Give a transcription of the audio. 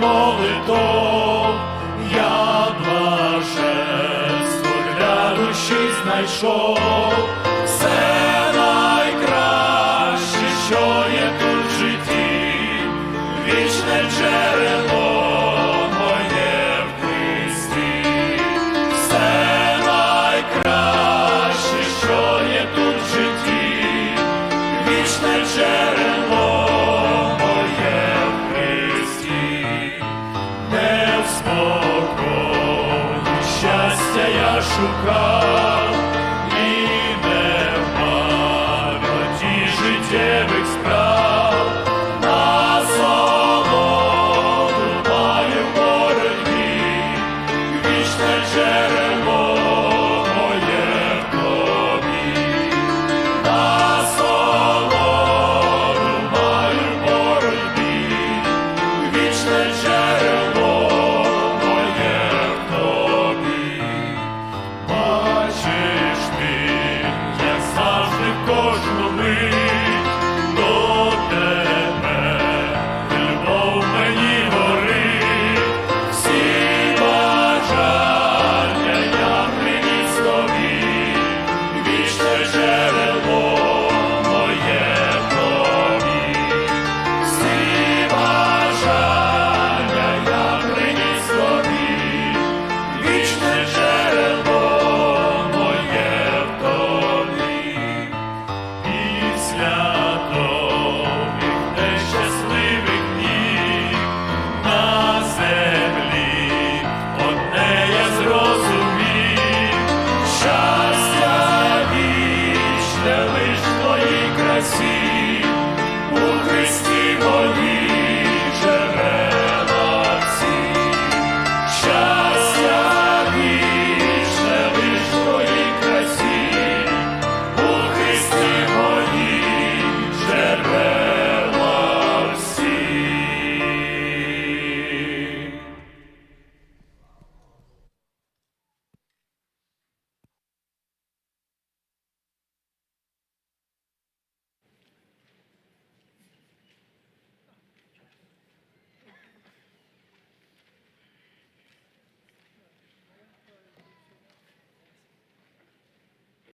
молитов, я блаженство для душі знайшов. Все найкраще, що є тут в житті, вічне джерело в Христі, все найкраще, що є тут в житті, вічне джерело. Шукав, і не в життєвих справ, на солоду маю боротьбі, вічне джерело